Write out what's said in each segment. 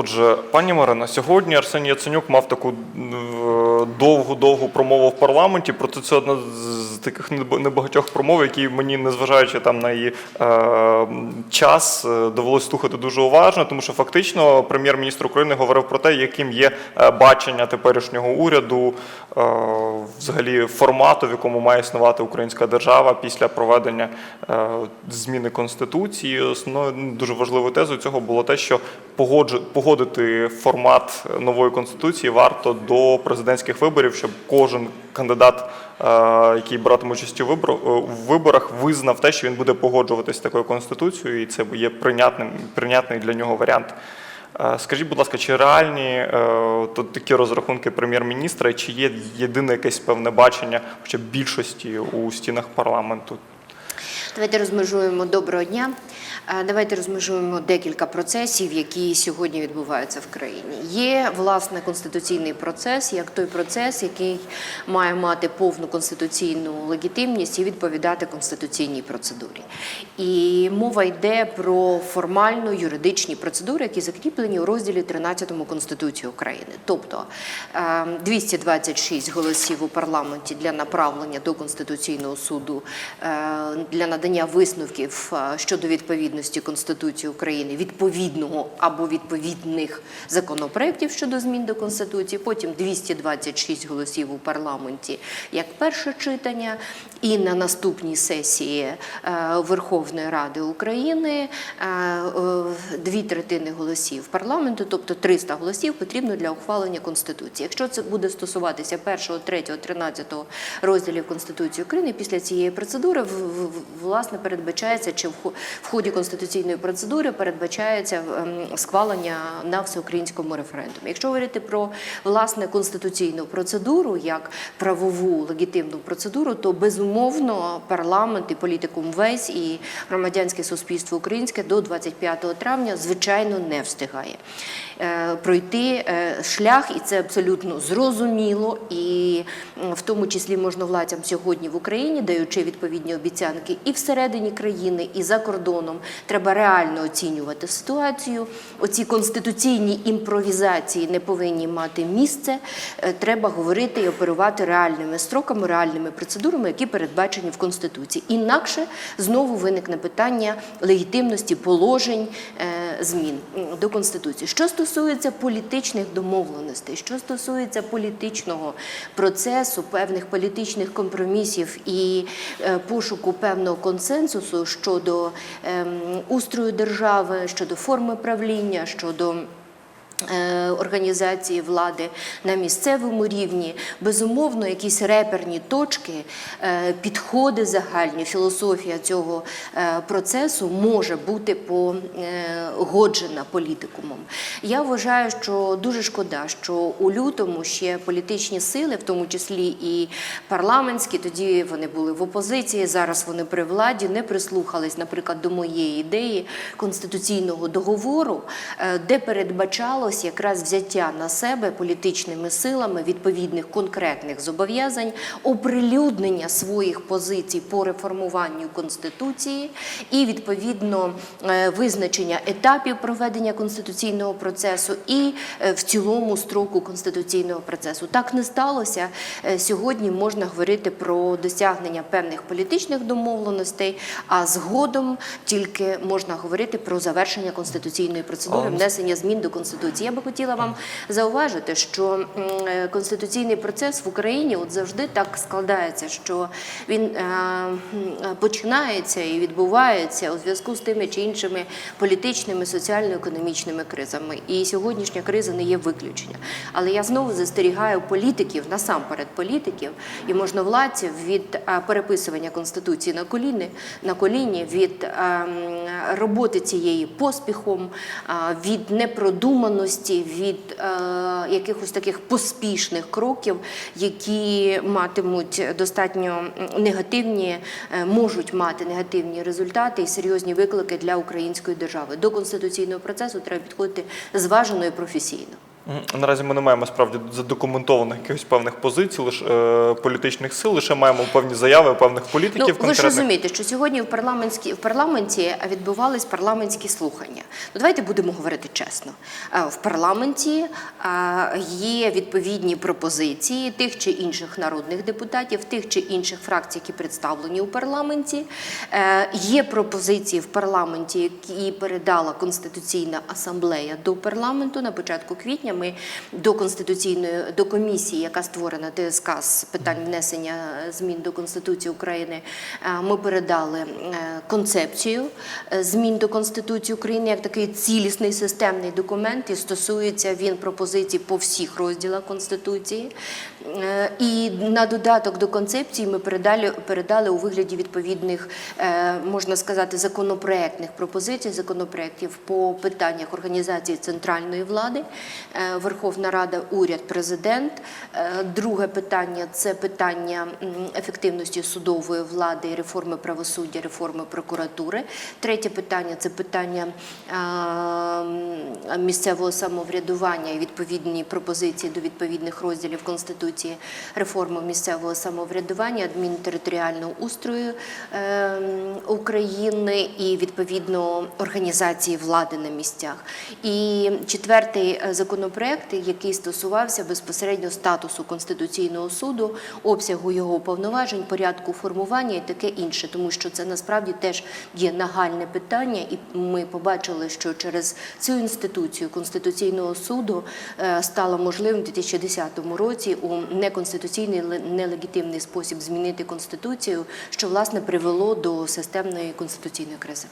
Отже, пані Марина, сьогодні Арсеній Яценюк мав таку довгу-довгу промову в парламенті. Проте це одна з таких неб- небагатьох промов, які мені, незважаючи там на її е, час, е, довелося слухати дуже уважно, тому що фактично прем'єр-міністр України говорив про те, яким є е, бачення теперішнього уряду, е, взагалі формату, в якому має існувати українська держава після проведення е, зміни конституції. Основною ну, дуже важливою тезою цього було те, що погоджу- погодити формат нової конституції варто до президентських виборів, щоб кожен кандидат, е, який братиме участь у е, в виборах, визнав те, що він буде погоджуватись з такою конституцією, і це є прийнятним прийнятний для нього варіант. Е, Скажіть, будь ласка, чи реальні тут такі розрахунки прем'єр-міністра, чи є єдине якесь певне бачення, хоча б більшості у стінах парламенту? Давайте розмежуємо доброго дня. Е, Давайте розмежуємо декілька процесів, які сьогодні відбуваються в країні. Є власне конституційний процес, як той процес, який має мати повну конституційну легітимність і відповідати конституційній процедурі. І мова йде про формально юридичні процедури, які закріплені у розділі 13 Конституції України. Тобто е, 226 голосів у парламенті для направлення до Конституційного суду е, для надання висновків е, щодо відповідності Конституції України відповідного або відповідних законопроєктів щодо змін до Конституції. Потім 226 голосів у парламенті як перше читання, і на наступній сесії е, Верховної Ради України е, е, дві третини голосів парламенту, тобто 300 голосів, потрібно для ухвалення Конституції. Якщо це буде стосуватися першого, третього, тринадцятого розділів Конституції України, після цієї процедури власне передбачається, чи в хо- в ході конституційної процедури передбачається ем, схвалення на всеукраїнському референдумі. Якщо говорити про власне конституційну процедуру як правову легітимну процедуру, то безумовно парламент і політикум весь і громадянське суспільство українське до 25 травня звичайно не встигає е, пройти е, шлях, і це абсолютно зрозуміло, і в тому числі можновладцям сьогодні в Україні, даючи відповідні обіцянки і всередині країни, і за кордоном, треба реально оцінювати ситуацію. Оці конституційні імпровізації не повинні мати місце. Е, Треба говорити і оперувати реальними строками, реальними процедурами, які передбачені в Конституції. Інакше знову виникне питання легітимності положень е, змін до Конституції. Що стосується політичних домовленостей, що стосується політичного процесу, певних політичних компромісів і е, пошуку певного консенсусу щодо ем, устрою держави, щодо форми правління, щодо Організації влади на місцевому рівні, безумовно, якісь реперні точки, е, підходи загальні, філософія цього е, процесу може бути погоджена політикумом. Я вважаю, що дуже шкода, що у лютому ще політичні сили, в тому числі і парламентські, тоді вони були в опозиції, зараз вони при владі, не прислухались, наприклад, до моєї ідеї конституційного договору, е, де передбачалось якраз взяття на себе політичними силами відповідних конкретних зобов'язань, оприлюднення своїх позицій по реформуванню конституції і відповідно е, визначення етапів проведення конституційного процесу і е, в цілому строку конституційного процесу. Так не сталося. Е, Сьогодні можна говорити про досягнення певних політичних домовленостей, а згодом тільки можна говорити про завершення конституційної процедури, внесення змін до конституції. Я би хотіла вам зауважити, що е, конституційний процес в Україні от завжди так складається, що він е, починається і відбувається у зв'язку з тими чи іншими політичними, соціально-економічними кризами. І сьогоднішня криза не є виключення. Але я знову застерігаю політиків, насамперед політиків і можновладців від е, переписування конституції на коліни на коліні, від роботи цієї поспіхом, від непродуманості, від е, якихось таких поспішних кроків, які матимуть достатньо негативні, е, можуть мати негативні результати і серйозні виклики для української держави. До конституційного процесу треба підходити зважено і професійно. Наразі ми не маємо справді задокументованих якихось певних позицій, лише е, політичних сил, лише маємо певні заяви певних політиків Ну, ви ж розумієте, що сьогодні в парламентській в парламенті відбувались парламентські слухання. Ну давайте будемо говорити чесно. Е, В парламенті е, є відповідні пропозиції тих чи інших народних депутатів, тих чи інших фракцій, які представлені у парламенті. Е, Є пропозиції в парламенті, які передала Конституційна асамблея до парламенту на початку квітня. Ми до конституційної до комісії, яка створена ТСК з питань внесення змін до Конституції України, е, ми передали е, концепцію е, змін до Конституції України як такий цілісний системний документ, і стосується він пропозицій по всіх розділах Конституції. І на додаток до концепції ми передали, передали у вигляді відповідних, можна сказати, законопроектних пропозицій, законопроєктів по питаннях організації центральної влади, Верховна Рада, уряд, президент. Е, Друге питання це питання ефективності судової влади, і реформи правосуддя, реформи прокуратури. Третє питання це питання е, місцевого самоврядування і відповідні пропозиції до відповідних розділів Конституції, реформи місцевого самоврядування, адмінтериторіального устрою е, України і відповідно організації влади на місцях. І четвертий е, законопроект, який стосувався безпосередньо статусу Конституційного суду, обсягу його повноважень, порядку формування і таке інше, тому що це насправді теж є нагальне питання, і ми побачили, що через цю інституцію Конституційного суду е, стало можливим у 2010 році у неконституційний нелегітимний спосіб змінити конституцію, що власне привело до системної конституційної кризи.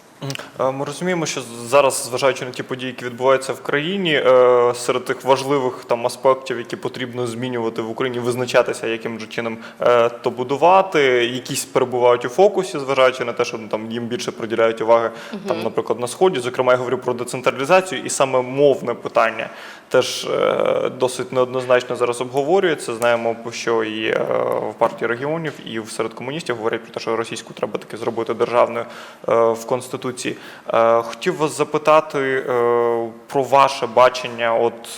Е, Ми розуміємо, що зараз, зважаючи на ті події, які відбуваються в країні, е, серед тих важливих там аспектів, які потрібно змінювати в Україні, визначатися, яким же чином е, то будувати, якісь перебувають у фокусі, зважаючи на те, що ну, там їм більше приділяють уваги, там, наприклад, на сході. Зокрема, я говорю про децентралізацію і саме мовне питання теж е, досить неоднозначно зараз обговорюється. Знаємо, що і е, в партії регіонів, і серед комуністів говорять про те, що російську треба таки зробити державною е, в конституції. Е, Хотів вас запитати е, про ваше бачення. От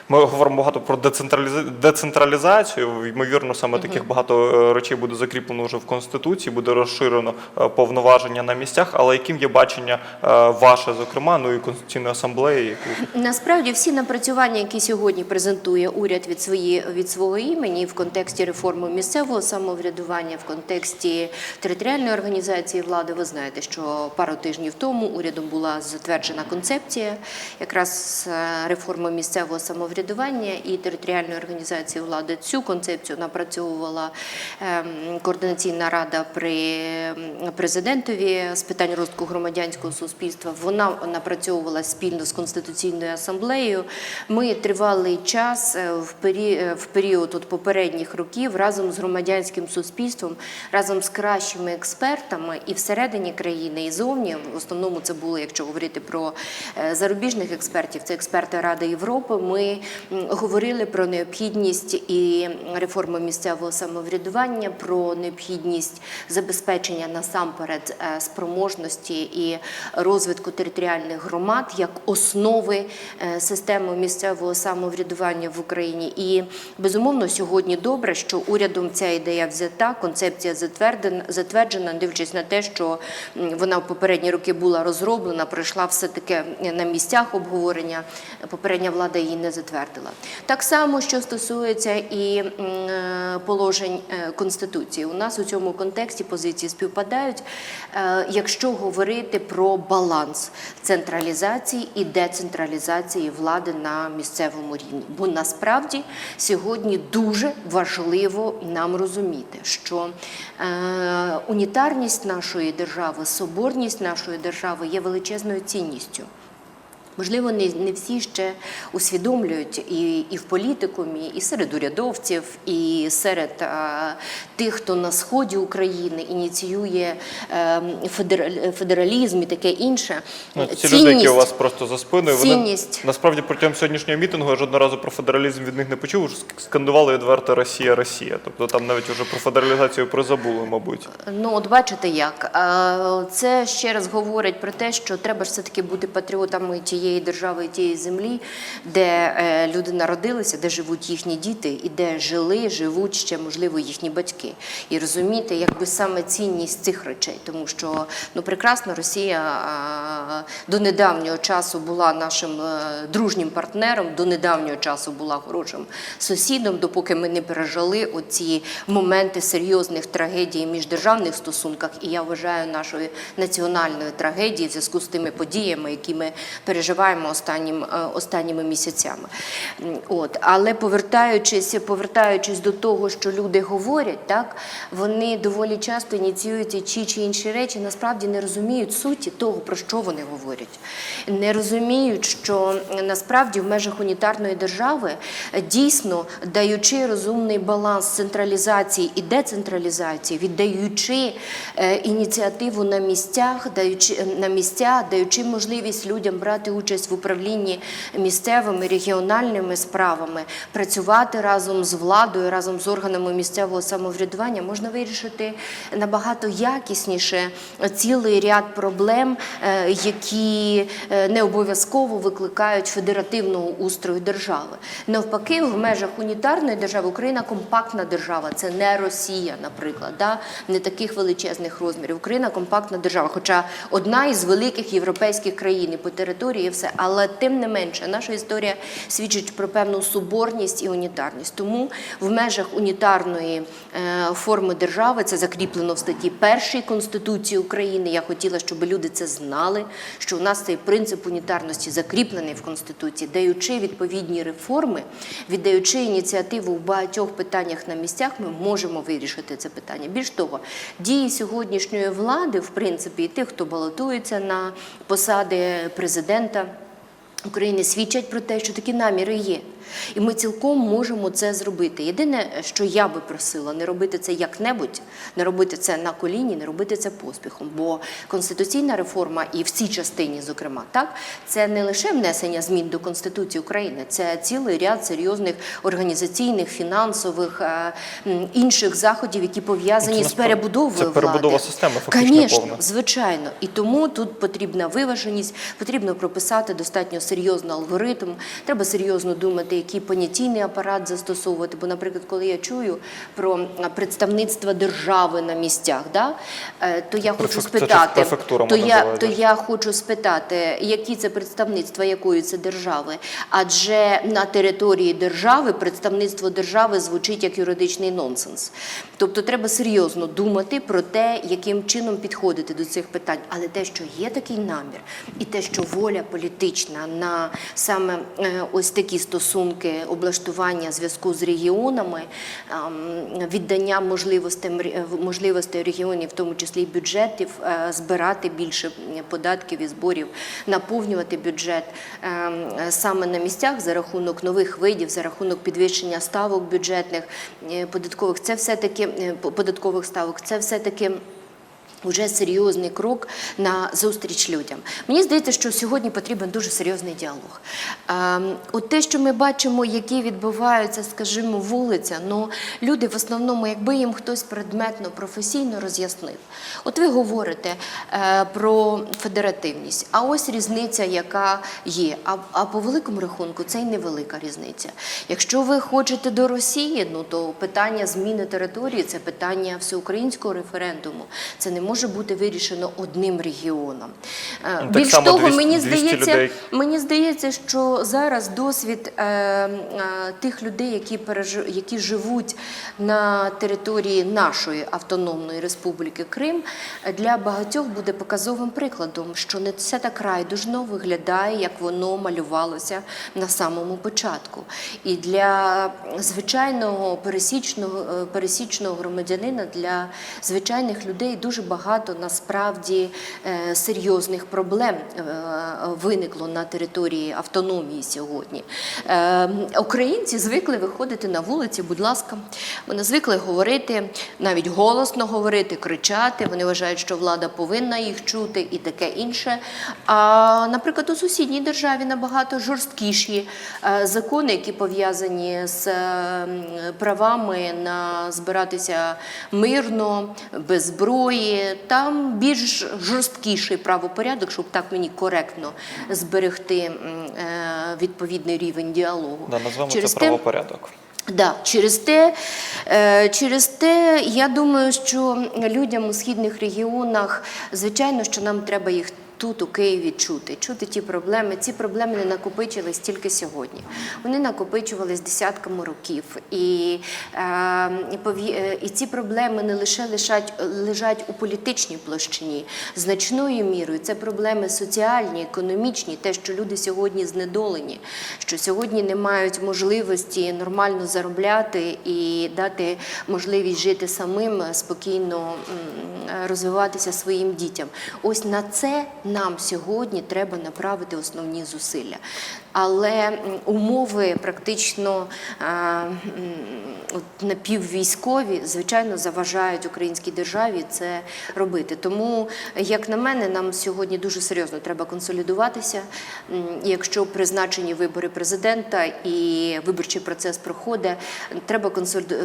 ми говоримо багато про децентраліза- децентралізацію. Ймовірно, саме таких багато е, речей буде закріплено вже в конституції, буде розширено е, повноваження на місцях. Але яким є бачення е, ваше, зокрема, ну і конституційної асамблеї, яку Насправді всі напрацювання, які сьогодні презентує уряд від свої від свого імені в контексті реформи місцевого самоврядування, в контексті територіальної організації влади, ви знаєте, що пару тижнів тому урядом була затверджена концепція якраз реформи місцевого самоврядування і територіальної організації влади. Цю концепцію напрацьовувала ем, координаційна рада при президентові з питань розвитку громадянського суспільства. Вона напрацьовувала спільно з конституційною асамблеєю. Ми тривалий час е, е, в період от попередніх років разом з громадянським суспільством, разом з кращими експертами і всередині країни, і зовні. В основному це було, якщо говорити про е, зарубіжних експертів, це експерти Ради Європи. Ми говорили про необхідність і реформи місцевого самоврядування, про необхідність забезпечення насамперед е, спроможності і розвитку територіальних громад як основи е, системи місцевого самоврядування в Україні. І безумовно сьогодні добре, що урядом ця ідея взята, концепція затвердена, затверджена, дивлячись на те, що вона в попередні роки була розроблена, пройшла все таки на місцях обговорення. Попередня влада її не затвердила. Так само, що стосується і е, положень е, Конституції. У нас у цьому контексті позиції співпадають, е, якщо говорити про баланс централізації і децентралізації влади на місцевому рівні. Бо насправді сьогодні дуже важливо нам розуміти, що унітарність нашої держави, соборність нашої держави є величезною цінністю. Можливо, не, не всі ще усвідомлюють і, і в політикумі, і серед урядовців, і серед а, тих, хто на сході України ініціює е, федераль- федералізм і таке інше. Ну, ці люди, які у вас просто за спиною, вони цінність. насправді протягом сьогоднішнього мітингу я жодного разу про федералізм від них не почув, скандували відверто Росія, Росія. Тобто там навіть вже про федералізацію призабули, мабуть. Ну, от бачите як. Це ще раз говорить про те, що треба ж все-таки бути патріотами тієї тієї держави тієї землі, де е, люди народилися, де живуть їхні діти, і де жили, живуть ще можливо їхні батьки. І розуміти, якби саме цінність цих речей, тому що ну прекрасно Росія до недавнього часу була нашим е, дружнім партнером, до недавнього часу була хорошим сусідом, допоки ми не пережили оці моменти серйозних трагедій в міждержавних стосунках. І я вважаю нашою національною трагедією в зв'язку з тими подіями, які ми переживаємо останнім, е, останніми місяцями. От, але повертаючись, повертаючись до того, що люди говорять, так вони доволі часто ініціюють ті чи інші речі, насправді не розуміють суті того, про що вони говорять. Не розуміють, що насправді в межах унітарної держави е, дійсно даючи розумний баланс централізації і децентралізації, віддаючи е, ініціативу на місцях, даючи на місця, даючи можливість людям брати участь в управлінні місцевими регіональними справами, працювати разом з владою, разом з органами місцевого самоврядування, можна вирішити набагато якісніше цілий ряд проблем, е, які е, не обов'язково викликають федеративного устрою держави. Навпаки, в межах унітарної держави Україна компактна держава, це не Росія, наприклад, да? не таких величезних розмірів. Україна компактна держава, хоча одна із великих європейських країн і по території все, але тим не менше, наша історія свідчить про певну соборність і унітарність. Тому в межах унітарної е, форми держави це закріплено в статті першій Конституції України. Я хотіла, щоб люди це знали, що у нас цей принцип унітарності закріплений в Конституції, даючи відповідні реформи, віддаючи ініціативу в багатьох питаннях на місцях, ми можемо вирішити це питання. Більш того, дії сьогоднішньої влади, в принципі, і тих, хто балотується на посади президента. України свідчать про те, що такі наміри є. І ми цілком можемо це зробити. Єдине, що я би просила, не робити це як-небудь, не робити це на коліні, не робити це поспіхом. Бо конституційна реформа і в цій частині, зокрема, так це не лише внесення змін до Конституції України, це цілий ряд серйозних організаційних, фінансових е, інших заходів, які пов'язані Це з перебудовою це перебудова влади. системи, фактично, Конечно, повна. Звичайно, і тому тут потрібна виваженість, потрібно прописати достатньо серйозний алгоритм. Треба серйозно думати, який понятійний апарат застосовувати. Бо, наприклад, коли я чую про представництво держави на місцях, да, е, то я хочу Префект- це ж спитати, то я, то я хочу спитати, які це представництва якої це держави? Адже на території держави представництво держави звучить як юридичний нонсенс. Тобто треба серйозно думати про те, яким чином підходити до цих питань. Але те, що є такий намір, і те, що воля політична на саме е, ось такі стосунки облаштування зв'язку з регіонами, віддання можливостей, можливостей регіонів, в тому числі бюджетів, е, збирати більше податків і зборів, наповнювати бюджет ем, саме на місцях за рахунок нових видів, за рахунок підвищення ставок бюджетних е, податкових. Це все таки податкових ставок. Це все таки. Уже серйозний крок на зустріч людям. Мені здається, що сьогодні потрібен дуже серйозний діалог. Ем, От те, що ми бачимо, які відбуваються, скажімо, вулиця, ну люди в основному, якби їм хтось предметно, професійно роз'яснив. От ви говорите е, про федеративність, а ось різниця, яка є. А, по великому рахунку це й невелика різниця. Якщо ви хочете до Росії, ну то питання зміни території це питання всеукраїнського референдуму. Це не може бути вирішено одним регіоном. Е, Ну, так Більш того, 200 мені 200 здається, людей. мені здається, що зараз досвід е, е, тих людей, які пережи, які живуть на території нашої автономної республіки Крим, для багатьох буде показовим прикладом, що не все так райдужно виглядає, як воно малювалося на самому початку. І для звичайного пересічного е, пересічного громадянина, для звичайних людей дуже багато насправді е, серйозних проблем е, виникло на території автономії сьогодні. Е, Українці звикли виходити на вулиці, будь ласка. Вони звикли говорити, навіть голосно говорити, кричати. Вони вважають, що влада повинна їх чути і таке інше. А, наприклад, у сусідній державі набагато жорсткіші закони, які пов'язані з правами на збиратися мирно, без зброї, там більш жорсткіший правопорядок, щоб так мені коректно зберегти е, відповідний рівень діалогу. Да, назвемо Через це правопорядок. Да, через те, е, через те, я думаю, що людям у східних регіонах, звичайно, що нам треба їх тут, у Києві, чути, чути ті проблеми. Ці проблеми не накопичились тільки сьогодні. Вони накопичувались десятками років. І, е, пові- е, і ці проблеми не лише лежать, лежать у політичній площині, значною мірою це проблеми соціальні, економічні, те, що люди сьогодні знедолені, що сьогодні не мають можливості нормально заробляти і дати можливість жити самим, спокійно розвиватися своїм дітям. Ось на це нам сьогодні треба направити основні зусилля. Але умови практично е, напіввійськові, звичайно, заважають українській державі це робити. Тому, як на мене, нам сьогодні дуже серйозно треба консолідуватися. Якщо призначені вибори президента і виборчий процес проходить, треба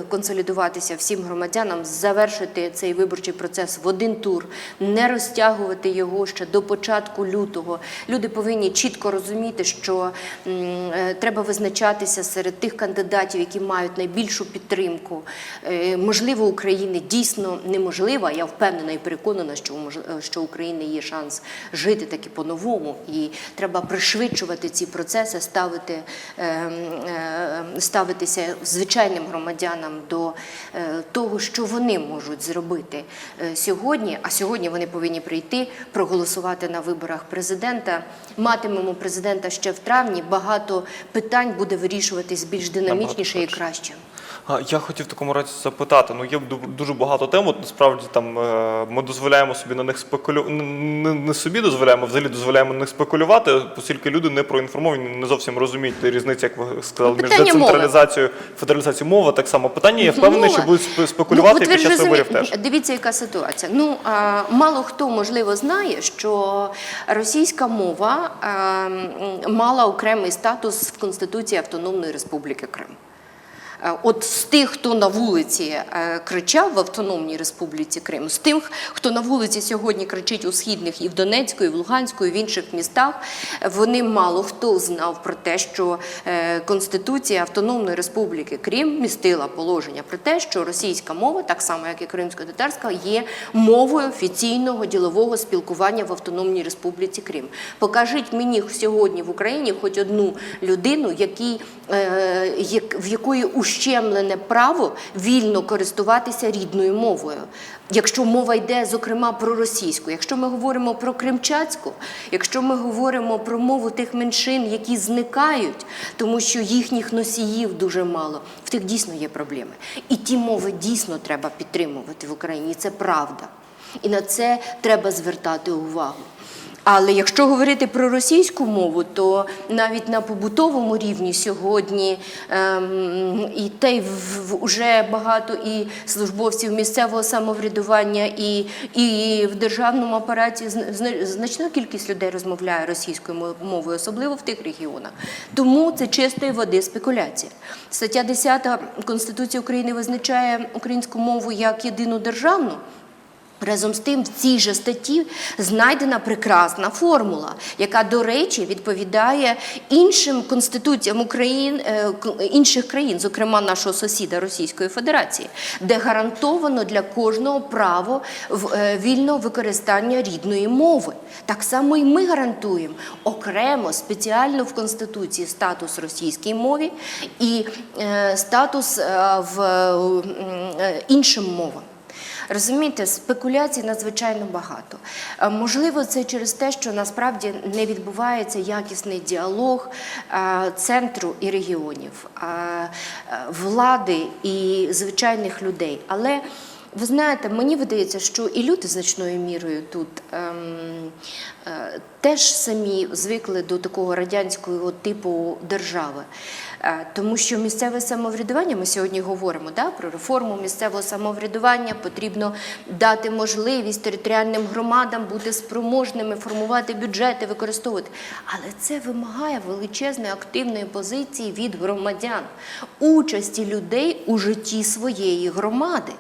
консолідуватися всім громадянам, завершити цей виборчий процес в один тур, не розтягувати його ще до початку лютого. Люди повинні чітко розуміти, що треба визначатися серед тих кандидатів, які мають найбільшу підтримку. Е, Можливо, України дійсно неможливо. Я впевнена і переконана, що е, що України є шанс жити таки по-новому, і треба пришвидшувати ці процеси, ставити е, е, ставитися звичайним громадянам до е, того, що вони можуть зробити е, сьогодні. А сьогодні вони повинні прийти, проголосувати на виборах президента. Матимемо президента ще в травні. Багато питань буде вирішуватись більш динамічніше і краще. А, Я хотів в такому разі запитати. Ну є ду- дуже багато тем. От насправді там е, ми дозволяємо собі на них спекулювати. Не, не собі дозволяємо, взагалі дозволяємо на них спекулювати, оскільки люди не проінформовані, не зовсім розуміють різниці, як ви сказали, між Питання мови. децентралізацією федералізацією. Мова так само питання. Я впевнений, що будуть спекулювати Ну, під час виборів теж. Дивіться, яка ситуація. Ну а, мало хто можливо знає, що російська мова а, мала окремий статус в Конституції Автономної Республіки Крим. Е, От з тих, хто на вулиці е, кричав в Автономній Республіці Крим, з тих, хто на вулиці сьогодні кричить у східних і в Донецьку, і в Луганську, і в інших містах, вони мало хто знав про те, що е, Конституція Автономної Республіки Крим містила положення про те, що російська мова, так само як і кримсько-татарська, є мовою офіційного ділового спілкування в Автономній Республіці Крим. Покажіть мені сьогодні в Україні хоч одну людину, який, в якої ущемлене право вільно користуватися рідною мовою. Якщо мова йде, зокрема, про російську, якщо ми говоримо про кримчацьку, якщо ми говоримо про мову тих меншин, які зникають, тому що їхніх носіїв дуже мало, в тих дійсно є проблеми. І ті мови дійсно треба підтримувати в Україні. Це правда. І на це треба звертати увагу. Але якщо говорити про російську мову, то навіть на побутовому рівні сьогодні ем, і те вже багато і службовців місцевого самоврядування, і, і в державному апараті зна- зна- значна кількість людей розмовляє російською мо- мовою, особливо в тих регіонах. Тому це чистої води спекуляція. Стаття 10 Конституції України визначає українську мову як єдину державну. Разом з тим, в цій же статті знайдена прекрасна формула, яка, до речі, відповідає іншим конституціям Україн, е, інших країн, зокрема нашого сусіда Російської Федерації, де гарантовано для кожного право е, вільного використання рідної мови. Так само і ми гарантуємо окремо спеціально в Конституції статус російській мові і е, статус в іншим мовам. Розумієте, спекуляцій надзвичайно багато. Е, Можливо, це через те, що насправді не відбувається якісний діалог е, центру і регіонів, е, влади і звичайних людей. Але ви знаєте, мені видається, що і люди значною мірою тут ем, е, теж самі звикли до такого радянського типу держави. Е, Тому що місцеве самоврядування, ми сьогодні говоримо да, про реформу місцевого самоврядування, потрібно дати можливість територіальним громадам бути спроможними, формувати бюджети, використовувати. Але це вимагає величезної активної позиції від громадян, участі людей у житті своєї громади.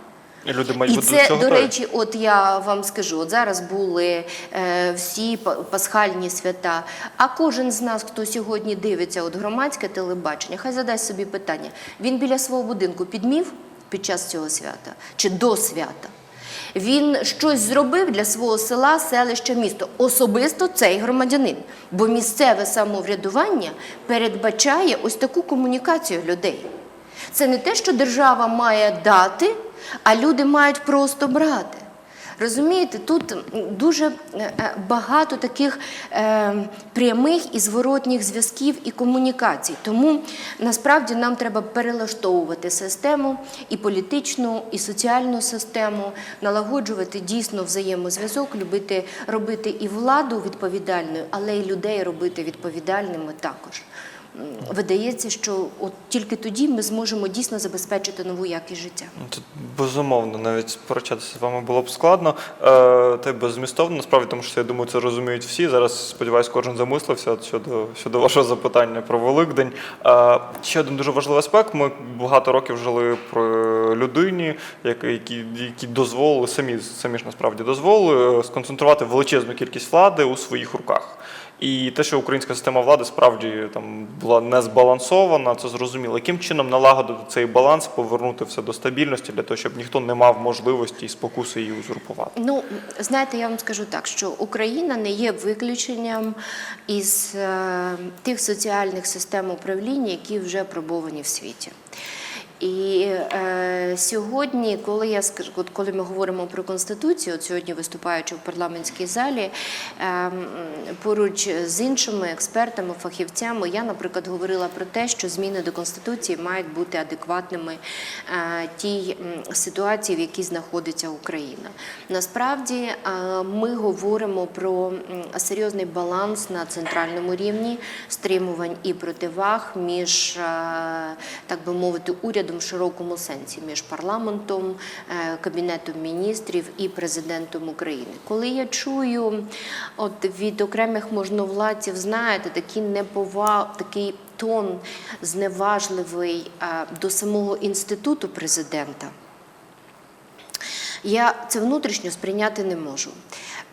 Люди мають І це, до речі, от я вам скажу, от зараз були е, всі пасхальні свята. А кожен з нас, хто сьогодні дивиться от громадське телебачення, хай задасть собі питання: він біля свого будинку підмів під час цього свята чи до свята? Він щось зробив для свого села, селища, міста. Особисто цей громадянин. Бо місцеве самоврядування передбачає ось таку комунікацію людей. Це не те, що держава має дати, а люди мають просто брати. Розумієте, тут дуже е, е, багато таких е, прямих і зворотніх зв'язків і комунікацій. Тому насправді нам треба перелаштовувати систему і політичну, і соціальну систему, налагоджувати дійсно взаємозв'язок, любити робити і владу відповідальною, але й людей робити відповідальними також. Видається, що от тільки тоді ми зможемо дійсно забезпечити нову якість життя. Ну, Тут безумовно навіть сперечатися з вами було б складно. Е, та й беззмістовно, насправді, тому що я думаю, це розуміють всі. Зараз сподіваюсь, кожен замислився щодо, щодо вашого запитання про Великдень. Е, ще один дуже важливий аспект. Ми багато років жили про людині, які, які дозволили самі самі ж насправді дозволили е, сконцентрувати величезну кількість влади у своїх руках. І те, що українська система влади справді там була не збалансована, це зрозуміло. Яким чином налагодити цей баланс, повернути все до стабільності для того, щоб ніхто не мав можливості і спокуси її узурпувати? Ну, знаєте, я вам скажу так, що Україна не є виключенням із е, тих соціальних систем управління, які вже пробовані в світі. І е, сьогодні, коли я скажу, коли ми говоримо про конституцію, от сьогодні виступаючи в парламентській залі, е, поруч з іншими експертами, фахівцями, я, наприклад, говорила про те, що зміни до конституції мають бути адекватними е, тій ситуації, в якій знаходиться Україна. Насправді е, ми говоримо про серйозний баланс на центральному рівні стримувань і противаг між, е, так би мовити, урядом в широкому сенсі, між парламентом, е, кабінетом міністрів і президентом України. Коли я чую от від окремих можновладців, знаєте, такі неповаг, такий тон зневажливий е, до самого інституту президента. Я це внутрішньо сприйняти не можу.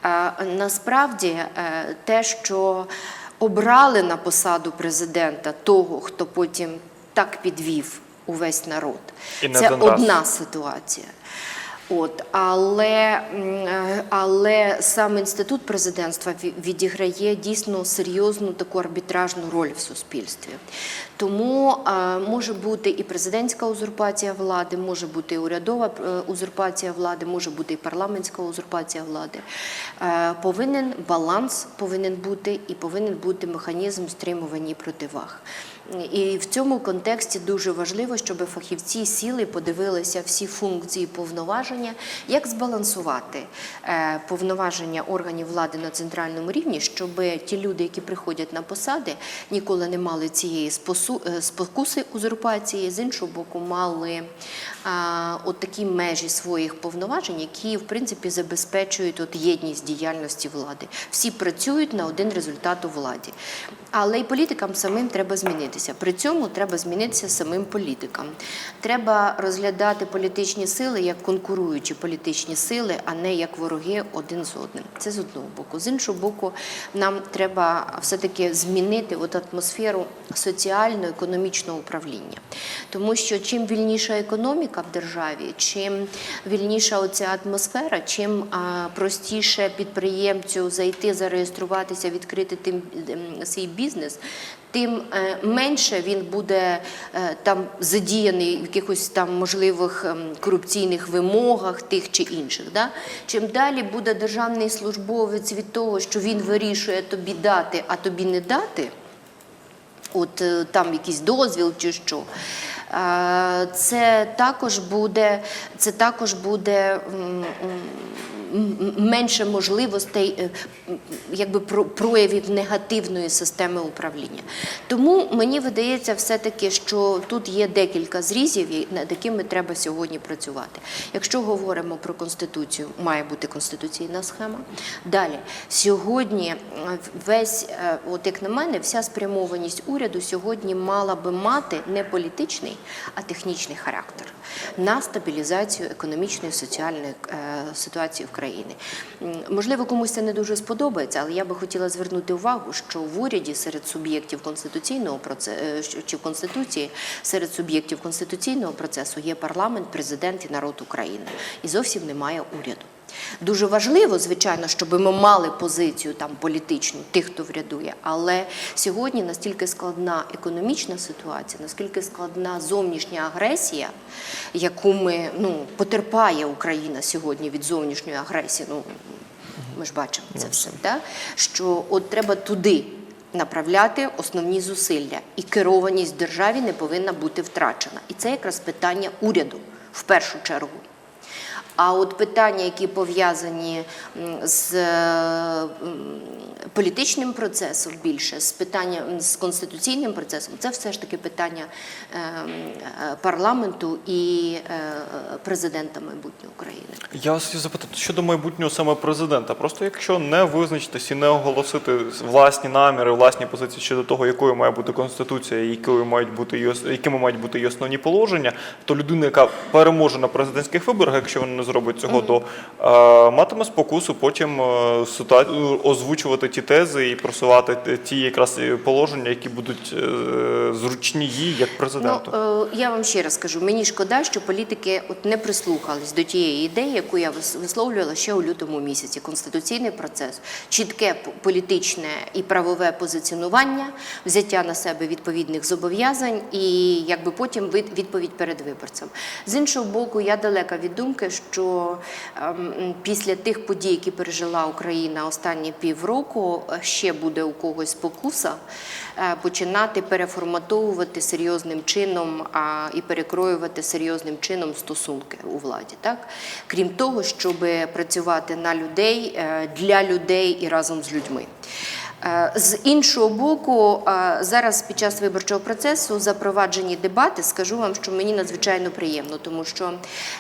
Е, Насправді, те, що обрали на посаду президента того, хто потім так підвів увесь народ, І не це один раз. одна ситуація. От, але, е, але сам інститут президентства відіграє дійсно серйозну таку арбітражну роль в суспільстві. Тому е, може бути і президентська узурпація влади, може бути і урядова е, узурпація влади, може бути і парламентська узурпація влади. Е, повинен баланс повинен бути і повинен бути механізм стримування і противаг. І в цьому контексті дуже важливо, щоб фахівці сіли, подивилися всі функції повноваження, як збалансувати е, повноваження органів влади на центральному рівні, щоб ті люди, які приходять на посади, ніколи не мали цієї е, спокуси узурпації, з іншого боку, мали от такі межі своїх повноважень, які в принципі забезпечують от єдність діяльності влади. Всі працюють на один результат у владі. Але й політикам самим треба змінитися. При цьому треба змінитися самим політикам. Треба розглядати політичні сили як конкуруючі політичні сили, а не як вороги один з одним. Це з одного боку. З іншого боку, нам треба все-таки змінити от атмосферу соціально-економічного управління. Тому що чим вільніша економіка в державі, чим вільніша оця атмосфера, чим простіше підприємцю зайти, зареєструватися, відкрити тим ем, свій бізнес. Тим е, менше він буде е, там задіяний в якихось там можливих ем, корупційних вимогах тих чи інших. Да? Чим далі буде державний службовець від того, що він вирішує тобі дати, а тобі не дати, от е, там якийсь дозвіл чи що. Це також буде, це також буде менше можливостей е, якби про- проявів негативної системи управління. Тому мені видається все-таки, що тут є декілька зрізів, над якими треба сьогодні працювати. Якщо говоримо про конституцію, має бути конституційна схема. Далі сьогодні е, весь, е, от як на мене, вся спрямованість уряду сьогодні мала би мати не політичний, а технічний характер на стабілізацію економічної і соціальної ситуації в країні. М, Можливо, комусь це не дуже сподобається, але я би хотіла звернути увагу, що в уряді серед суб'єктів конституційного процесу чи в конституції серед суб'єктів конституційного процесу є парламент, президент і народ України, і зовсім немає уряду. Дуже важливо, звичайно, щоб ми мали позицію там політичну, тих, хто врядує. Але сьогодні настільки складна економічна ситуація, наскільки складна зовнішня агресія, яку ми ну потерпає Україна сьогодні від зовнішньої агресії. Ну ми ж бачимо це все, да? що от треба туди. Направляти основні зусилля, і керованість державі не повинна бути втрачена. І це якраз питання уряду в першу чергу. А от питання, які пов'язані з е, політичним процесом більше, з питанням з конституційним процесом, це все ж таки питання е, е, парламенту і е, президента майбутнього України. Я вас запитати щодо майбутнього саме президента. Просто якщо не визначитись і не оголосити власні наміри, власні позиції щодо того, якою має бути конституція, якою мають бути якими мають бути її основні положення, то людина, яка переможе на президентських виборах, якщо вона не зробить цього, то е, матиме спокусу потім е, озвучувати ті тези і просувати ті якраз положення, які будуть е, зручні їй як президенту. Ну, е, я вам ще раз скажу, мені шкода, що політики от не прислухались до тієї ідеї, яку я вис- висловлювала ще у лютому місяці. Конституційний процес, чітке політичне і правове позиціонування, взяття на себе відповідних зобов'язань і якби потім від- відповідь перед виборцем. З іншого боку, я далека від думки, що ем, після тих подій, які пережила Україна останні півроку, е, ще буде у когось спокуса е, починати переформатовувати серйозним чином і перекроювати серйозним чином стосунки у владі. Так? Крім того, щоб працювати на людей, е, для людей і разом з людьми. Е, З іншого боку, е, зараз під час виборчого процесу запроваджені дебати, скажу вам, що мені надзвичайно приємно, тому що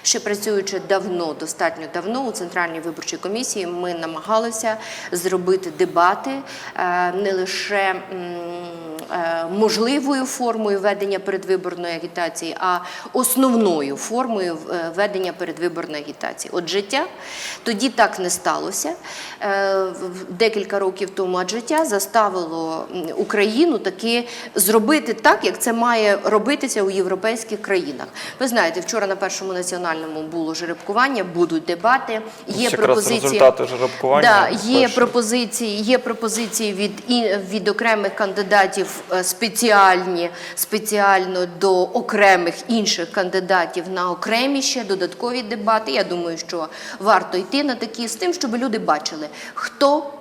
ще працюючи давно, достатньо давно у Центральній виборчій комісії, ми намагалися зробити дебати е, не лише можливою формою ведення передвиборної агітації, а основною формою е, ведення передвиборної агітації. От життя тоді так не сталося е, декілька років тому, а життя заставило Україну таки зробити так, як це має робитися у європейських країнах. Ви знаєте, вчора на першому національному було жеребкування, будуть дебати. Є результати жеребкування Да, є пропозиції, є пропозиції від від окремих кандидатів е, спеціальні, спеціально до окремих інших кандидатів на окремі ще додаткові дебати. Я думаю, що варто йти на такі з тим, щоб люди бачили, хто.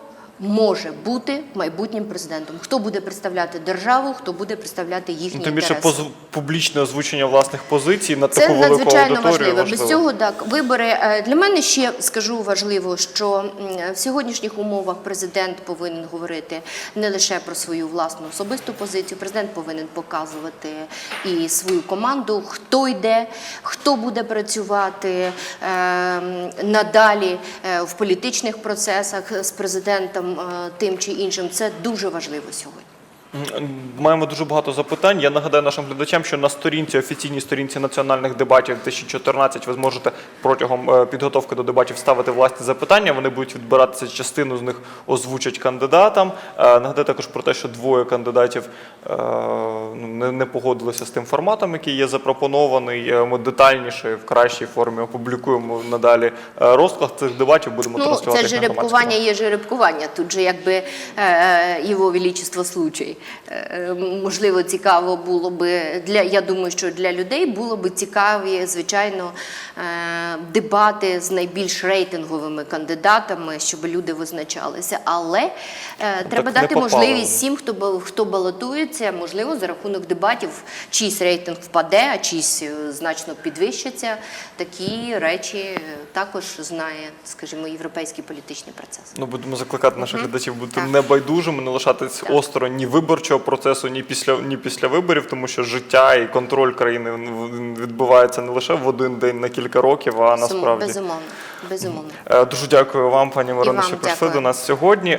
Може бути майбутнім президентом, хто буде представляти державу, хто буде представляти їхні Ну, Тим більше інтереси. публічне озвучення власних позицій на таку велику надзвичайно аудиторію важливо. Без цього так вибори е, для мене ще скажу важливо, що в сьогоднішніх умовах президент повинен говорити не лише про свою власну особисту позицію. Президент повинен показувати і свою команду, хто йде, хто буде працювати е, надалі е, в політичних процесах з президентом е, тим чи іншим. Це дуже важливо сьогодні. Маємо дуже багато запитань. Я нагадаю нашим глядачам, що на сторінці, офіційній сторінці національних дебатів 2014 ви зможете протягом е, підготовки до дебатів ставити власні запитання. Вони будуть відбиратися, частину з них озвучать кандидатам. Е, Нагадаю також про те, що двоє кандидатів е, ну, не, погодилися з тим форматом, який є запропонований. Ми детальніше в кращій формі опублікуємо надалі розклад цих дебатів. Будемо Ну, транслювати це жеребкування є жеребкування. Тут же якби його величество случай. Е, можливо, цікаво було би для я думаю, що для людей було би цікаві, звичайно, е, дебати з найбільш рейтинговими кандидатами, щоб люди визначалися. Але е, треба дати попало. можливість всім, хто хто балотується, можливо, за рахунок дебатів чийсь рейтинг впаде, а чийсь значно підвищиться. Такі речі також знає, скажімо, європейський політичний процес. Ну, будемо закликати наших глядачів бути Так. небайдужими, не лишатись осторонь ні виборчого процесу, ні після ні після виборів, тому що життя і контроль країни відбувається не лише в один день на кілька років, а насправді. безумовно, безумовно. Е, Дуже дякую вам, пані Марина, що прийшли дякую. до нас сьогодні.